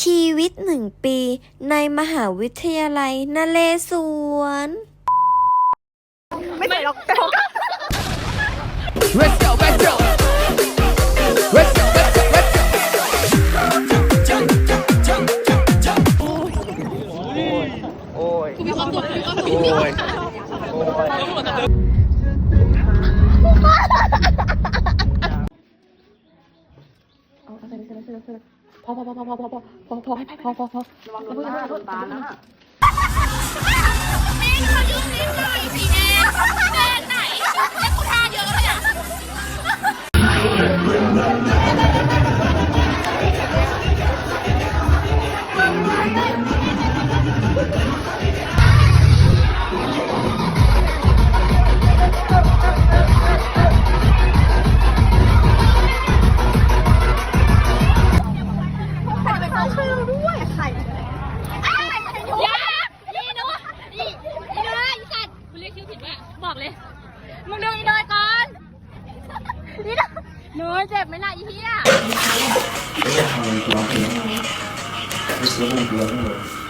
ชีวิตหนึ่งปีในมหาวิทยาลัยนเรศวร ไม่ใส่หรอกแต่ Let's go, let's go. Let's go, let's go, let's go. โอ้ย โอ้ยพอ พอพอพอพอพอพอพอพอให้พอพอพอระวังหน้าโดนตานะอย่า อกเลย มึงดูอีโดยก่อนนี่นะน้อยเจ็บไหมล่ะอีเหี้ย ไม่อยากทำอะไรกูร้องเพลงไม่ซื้อเพลงกูร้องเพลง